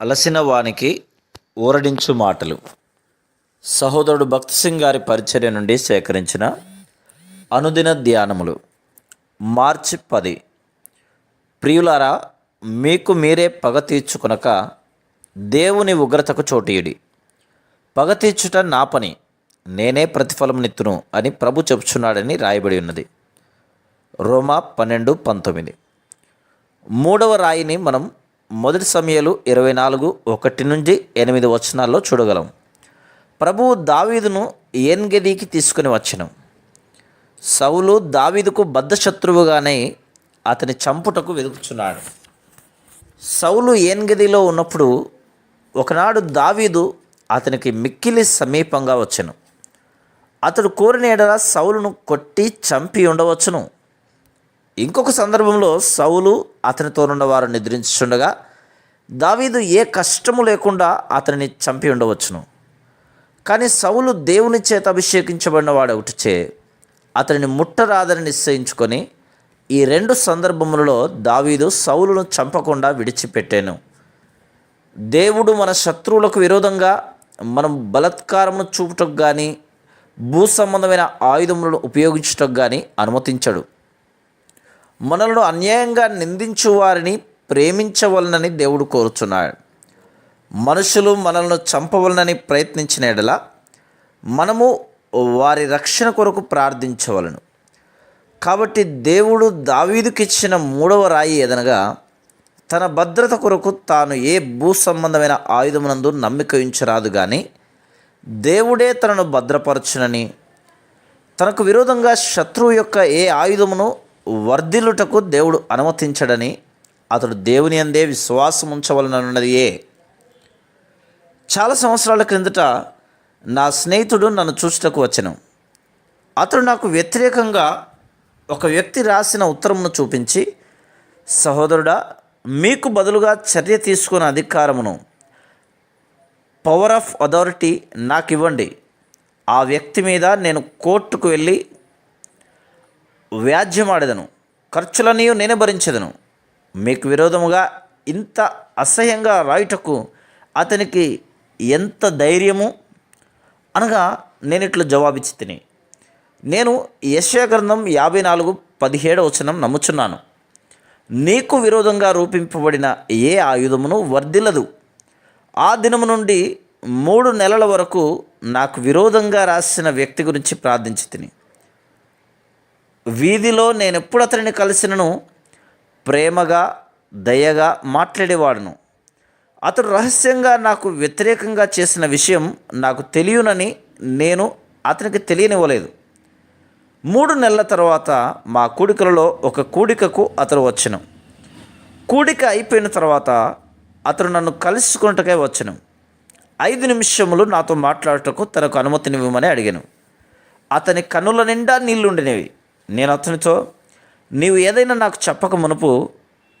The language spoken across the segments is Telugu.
అలసిన వానికి ఊరడించు మాటలు. సహోదరుడు భక్త్ సింగ్ గారి పరిచర్య నుండి సేకరించిన అనుదిన ధ్యానములు. మార్చి పది. ప్రియులారా మీకు మీరే పగ తీర్చుకొనక దేవుని ఉగ్రతకు చోటీయుడి. పగ తీర్చుట నా పని నేనే ప్రతిఫలం నిత్తును అని ప్రభు చెప్తున్నాడని రాయబడి ఉన్నది. రోమా పన్నెండు పంతొమ్మిది. మూడవ రాయిని మనం మొదటి సమయాలు ఇరవై నాలుగు ఒకటి నుంచి ఎనిమిది వచనాల్లో చూడగలం. ప్రభువు దావీదును ఏన్గెదీకి తీసుకుని వచ్చను. సౌలు దావీదుకు బద్ధశత్రువుగానే అతని చంపుటకు వెతుకుచున్నాడు సౌలు ఏన్గదిలో ఉన్నప్పుడు ఒకనాడు దావీదు అతనికి మిక్కిలి సమీపంగా వచ్చను. అతడు కోరిన ఎడల సౌలును కొట్టి చంపి ఉండవచ్చును. ఇంకొక సందర్భంలో సౌలు అతనితోనున్న వారు నిద్రించుండగా దావీదు ఏ కష్టము లేకుండా అతనిని చంపి ఉండవచ్చును. కానీ సౌలు దేవుని చేత అభిషేకించబడిన వాడు ఒకటిచే అతనిని ముట్టరాదని నిశ్చయించుకొని ఈ రెండు సందర్భములలో దావీదు సౌలును చంపకుండా విడిచిపెట్టాను. దేవుడు మన శత్రువులకు విరోధంగా మనం బలత్కారమును చూపుటకు కానీ భూ సంబంధమైన ఆయుధములను ఉపయోగించుటకు కానీ అనుమతించడు. మనలను అన్యాయంగా నిందించు వారిని ప్రేమించవలనని దేవుడు కోరుచున్నాడు. మనుషులు మనల్ని చంపవలనని ప్రయత్నించిన ఎడల మనము వారి రక్షణ కొరకు ప్రార్థించవలను. కాబట్టి దేవుడు దావీదుకిచ్చిన మూడవ రాయి ఏదనగా తన భద్రత కొరకు తాను ఏ భూ సంబంధమైన ఆయుధమునందు నమ్మిక ఉంచరాదు కానీ దేవుడే తనను భద్రపరచునని తనకు విరోధంగా శత్రువు యొక్క ఏ ఆయుధమును వర్ధిల్లుటకు దేవుడు అనుమతించడని అతడు దేవుని అందే విశ్వాసం ఉంచవలనన్నదియే ఏ చాలా సంవత్సరాల క్రిందట నా స్నేహితుడు నన్ను చూచుటకు వచ్చాను. అతడు నాకు వ్యతిరేకంగా ఒక వ్యక్తి రాసిన ఉత్తరమును చూపించి సహోదరుడా మీకు బదులుగా చర్య తీసుకున్న అధికారమును పవర్ ఆఫ్ అథారిటీ నాకు ఇవ్వండి ఆ వ్యక్తి మీద నేను కోర్టుకు వెళ్ళి వ్యాజ్యమాడెదను. ఖర్చులనియు నేనే భరించదను. మీకు విరోధముగా ఇంత అసహ్యంగా రాయుటకు అతనికి ఎంత ధైర్యము? అనగా నేను ఇట్లా జవాబిచ్చి తిని నేను యశ్యా గ్రంథం యాభై నాలుగు పదిహేడు వచనం నమ్ముచున్నాను. నీకు విరోధంగా రూపింపబడిన ఏ ఆయుధమును వర్ధిల్లదు. ఆ దినము నుండి మూడు నెలల వరకు నాకు విరోధంగా రాసిన వ్యక్తి గురించి ప్రార్థించి తిని వీధిలో నేను ఎప్పుడు అతనిని కలిసినను? ప్రేమగా దయగా మాట్లాడేవాడును. అతడు రహస్యంగా నాకు వ్యతిరేకంగా చేసిన విషయం నాకు తెలియనని నేను అతనికి తెలియనివ్వలేదు. మూడు నెలల తర్వాత మా కూడికలలో ఒక కూడికకు అతడు వచ్చను. కూడిక అయిపోయిన తర్వాత అతడు నన్ను కలుసుకున్నట్టుగా వచ్చను. ఐదు నిమిషములు నాతో మాట్లాడుటకు తనకు అనుమతినివ్వమని అడిగాను. అతని కన్నుల నిండా నీళ్ళుండినవి. నేను అతనితో నీవు ఏదైనా నాకు చెప్పక మునుపు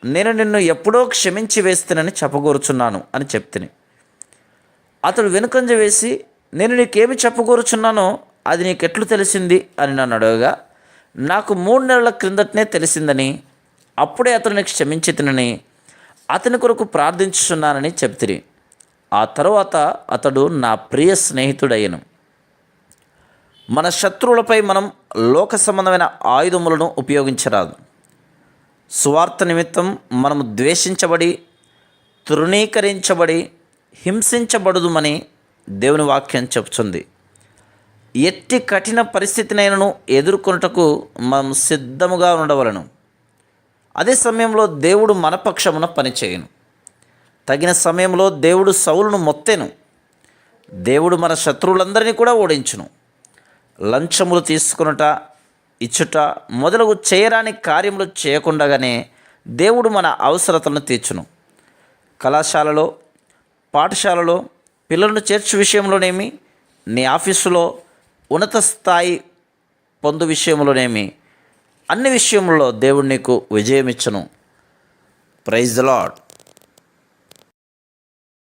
నేను నిన్ను ఎప్పుడో క్షమించి వేస్తానని చెప్పగోరుచున్నాను అని చెప్తిని. అతడు వెనుకంజ వేసి నేను నీకేమి చెప్పగోరుచున్నానో అది నీకెట్లు తెలిసింది? అని నన్ను అడగగా నాకు మూడు నెలల క్రిందటనే తెలిసిందని అప్పుడే అతనిని క్షమించి తినని అతని కొరకు ప్రార్థించుచున్నానని చెప్తిరి ఆ తరువాత అతడు నా ప్రియ స్నేహితుడయ్యను. మన శత్రువులపై మనం లోక సంబంధమైన ఆయుధములను ఉపయోగించరాదు. స్వార్థ నిమిత్తం మనము ద్వేషించబడి తృణీకరించబడి హింసించబడదుమని దేవుని వాక్యం చెప్తుంది ఎట్టి కఠిన పరిస్థితినైనను ఎదుర్కొనుటకు మనం సిద్ధముగా ఉండవలను. అదే సమయంలో దేవుడు మన పక్షమున పనిచేయను. తగిన సమయంలో దేవుడు సౌలును మొత్తెను. దేవుడు మన శత్రువులందరినీ కూడా ఓడించును. లంచములు తీసుకునుట ఇచ్చుట మొదలగు చేయరాని కార్యములు చేయకుండానే దేవుడు మన అవసరతలను తీర్చును. కళాశాలలో పాఠశాలలో పిల్లలను చేర్చు విషయంలోనేమి నీ ఆఫీసులో ఉన్నత స్థాయి పొందు విషయంలోనేమి అన్ని విషయంలో దేవుడు నీకు విజయం ఇచ్చను ప్రైజ్ ద లాడ్